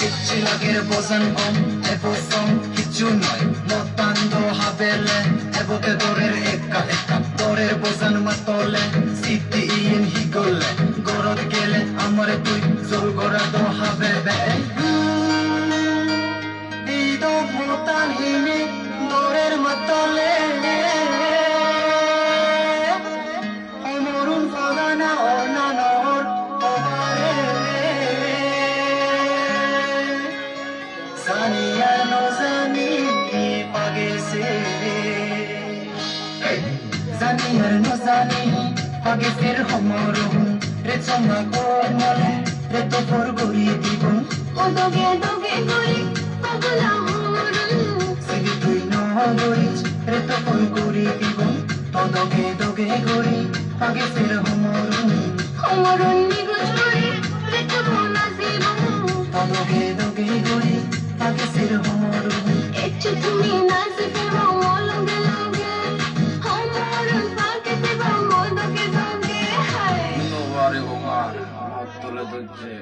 Silagir bozan om Ebo som কিছু নয়। মতান্দ হাবেলে এবতে দরের একা একা। দরের বোঝান মাতলে সিদ্ধি ইন হিগলে। গরদ গেলে আমার তুই, জোর গড়া তো হাবে বে জানি আর নজানি পাগেছে জানি পাগে ফের হমরুন রে চমা কোমলে রে তো ফর গরি দিবন ও দগে গরি পাগলা সিগি তুই নহরিচ রে তো ফর গরি দিবন তো দগে গরি পাগে ফের হমরুন হমরুন Dojje.